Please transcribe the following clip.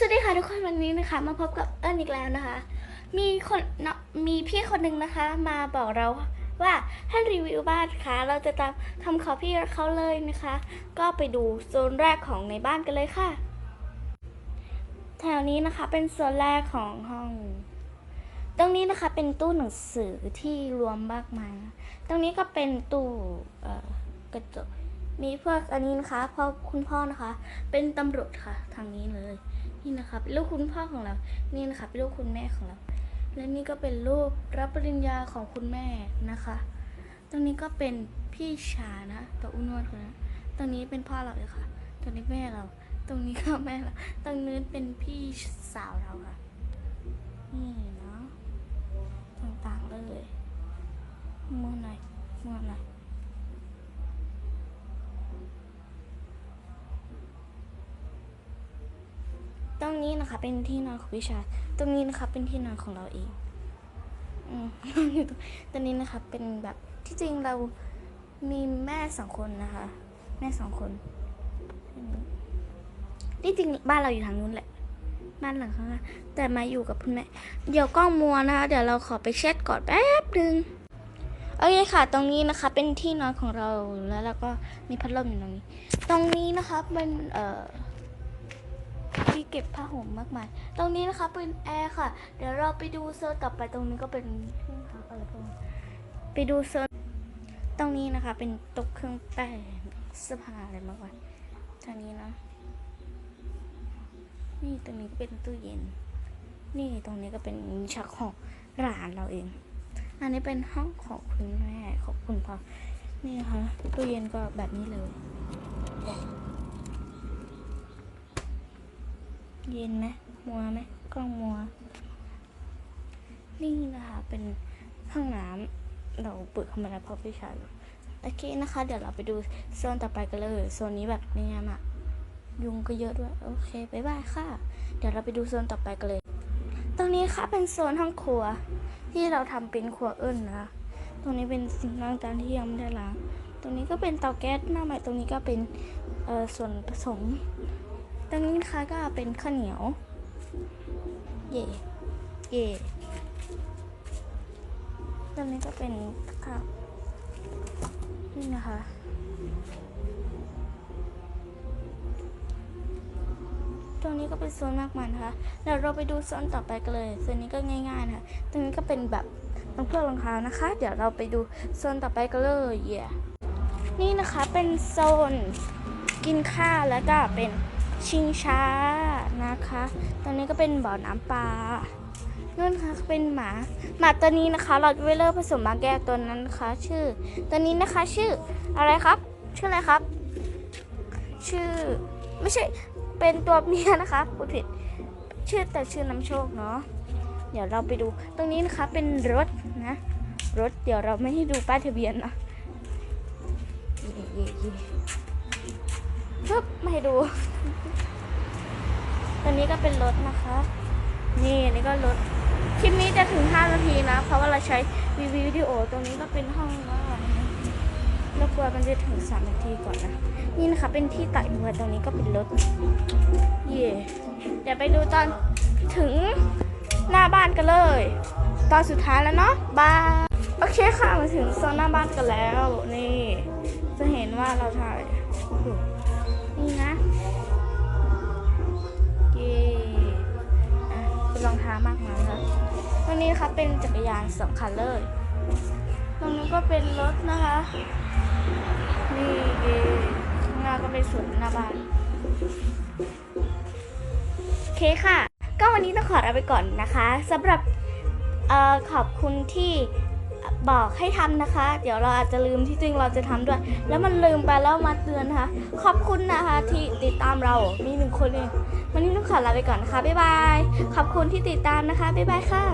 สวัสดีค่ะทุกคนวันนี้นะคะ มาพบกับเอิญอีกแล้วนะคะ มีคนเนาะมีพี่คนหนึ่งนะคะ มาบอกเราว่าให้รีวิวบ้านค่ะ เราจะตามทำขอพี่เขาเลยนะคะ ก็ไปดูโซนแรกของในบ้านกันเลยค่ะ แถวนี้นะคะเป็นโซนแรกของห้อง ตรงนี้นะคะเป็นตู้หนังสือที่รวมมากมายนะตรงนี้ก็เป็นตู้เอ่อกระจกมีพวกอันนี้นะคะพ่อคุณพ่อนะคะ เป็นตำรวจค่ะ ทางนี้เลย นี่นะคะเป็นลูกคุณพ่อของเรา นี่นะคะเป็นลูกคุณแม่ของเรา และนี่ก็เป็นรูปรับปริญญาของคุณแม่นะคะ ตรงนี้ก็เป็นพี่ชานะตัวอุ้นวดคนนั้นตรงนี้เป็นพ่อเราเลยค่ะ ตรงนี้แม่เรา ตรงนี้ก็แม่เรา ตรงนี้เป็นพี่สาวเราค่ะ นี่เนาะต่างๆเลยมือหน่อยมือหน่อย ตรงนี้นะคะเป็นที่นอนของพี่ชาย ตรงนี้นะคะเป็นที่นอนของเราเองอืมอยู่ตรงตรงนี้นะคะเป็นแบบที่จริงเรามีแม่สองคนนะคะ แม่สองคนที่จริงบ้านเราอยู่ทางนู้นแหละ บ้านหลังข้างหน้าแต่มาอยู่กับคุณแม่ เดี๋ยวกล้องมัวนะคะ เดี๋ยวเราขอไปเช็ดก่อนแป๊บหนึ่งโอเคค่ะ ตรงนี้นะคะเป็นที่นอนของเราแล้วเราก็มีพัดลมอยู่ตรงนี้ ตรงนี้นะคะเป็นเอ่อ ที่เก็บผ้าห่มมากมาย ตรงนี้นะคะเป็นแอร์ค่ะ เดี๋ยวเราไปดูโซนต่อไปตรงนี้ก็เป็นเครื่องพักอะไรพวกนี้ไปดูโซนตรงนี้นะคะเป็นต๊ะเครื่องแป้งเสื้อผ้าอะไรมากมายทางนี้นะนี่ตรงนี้ก็เป็นตู้เย็น นี่ตรงนี้ก็เป็นชักของร้านเราเอง อันนี้เป็นห้องของคุณแม่ของคุณพ่อนี่นะคะตู้เย็นก็แบบนี้เลย เย็นไหมมัวไหมกล้องมัว นี่นะคะ เป็นห้องน้ำเราเปิดเข้ามาแล้วเพราะพี่ชายโอเคนะคะ เดี๋ยวเราไปดูโซนต่อไปกันเลยโซนนี้แบบเนียมากยุงก็เยอะด้วย โอเคบายบายค่ะ เดี๋ยวเราไปดูโซนต่อไปกันเลย ตรงนี้ค่ะเป็นโซนห้องครัว ที่เราทำเป็นครัวเอิญนะคะ ตรงนี้เป็นสิ่งล้างจานที่ยังไม่ได้ล้าง ตรงนี้ก็เป็นเตาแก๊สหน้าใหม่ ตรงนี้ก็เป็นส่วนผสม ตรงนี้นะคะก็เป็นข้าวเหนียว เย่เย่ตรงนี้ก็เป็นข้าวนี่นะคะตรงนี้ก็เป็นโซนมากมายนะคะเดี๋ยวเราไปดูโซนต่อไปกันเลยโซนนี้ก็ง่ายๆนะคะตรงนี้ก็เป็นแบบรองเท้ารองเท้านะคะ เดี๋ยวเราไปดูโซนต่อไปกันเลยเย่นี่นะคะเป็นโซนกินข้าวแล้วก็เป็น ชิงช้านะคะตอนนี้ก็เป็นบ่อน้ำปลานั่นค่ะเป็นหมา หมาตัวนี้นะคะเราจะไปเลิกผสมมาแก้ตัวนั้นนะคะ ชื่อ ตัวนี้นะคะชื่ออะไรครับ ชื่ออะไรครับ ชื่อไม่ใช่เป็นตัวเมียนะคะพูดผิดชื่อแต่ชื่อน้ำโชคเนาะเดี๋ยวเราไปดู ตรงนี้นะคะเป็นรถนะ รถเดี๋ยวเราไม่ให้ดูป้ายทะเบียนนะเย่เย่เย่ปึ๊บไม่ให้ดู นี้ก็เป็นรถนะคะ นี่นี่ก็รถคลิปนี้จะถึง 5 นาทีนะ เพราะว่าเราใช้วีวิดีโอตรงนี้ก็เป็นห้องว่าเรากลัวมันจะถึง 3 นาทีก่อนนะ นี่นะคะเป็นที่ตัดหัวตรงนี้ก็เป็นรถ เย่เดี๋ยวไปดูตอนถึงหน้าบ้านกันเลย ตอนสุดท้ายแล้วเนาะบายโอเคค่ะมาถึงโซนหน้าบ้านกันแล้ว นี่ จะเห็นว่าเราถ่ายนี่นะ นี้นะคะเป็นจักรยานสองคันเลย ตรงนี้ก็เป็นรถนะคะ นี่ข้างหน้าก็เป็นสวนหน้าบ้านโอเคค่ะ ก็วันนี้ต้องขอลาไปก่อนนะคะสำหรับออขอบคุณที่ บอกให้ทำนะคะ เดี๋ยวเราอาจจะลืมที่จริงเราจะทำด้วย แล้วมันลืมไปแล้วมาเตือนนะคะ ขอบคุณนะคะ ที่ติดตามเรา มีหนึ่งคนเองวันนี้ต้องขอลาไปก่อนนะคะ บ๊ายบาย ขอบคุณที่ติดตามนะคะ บ๊ายบายค่ะ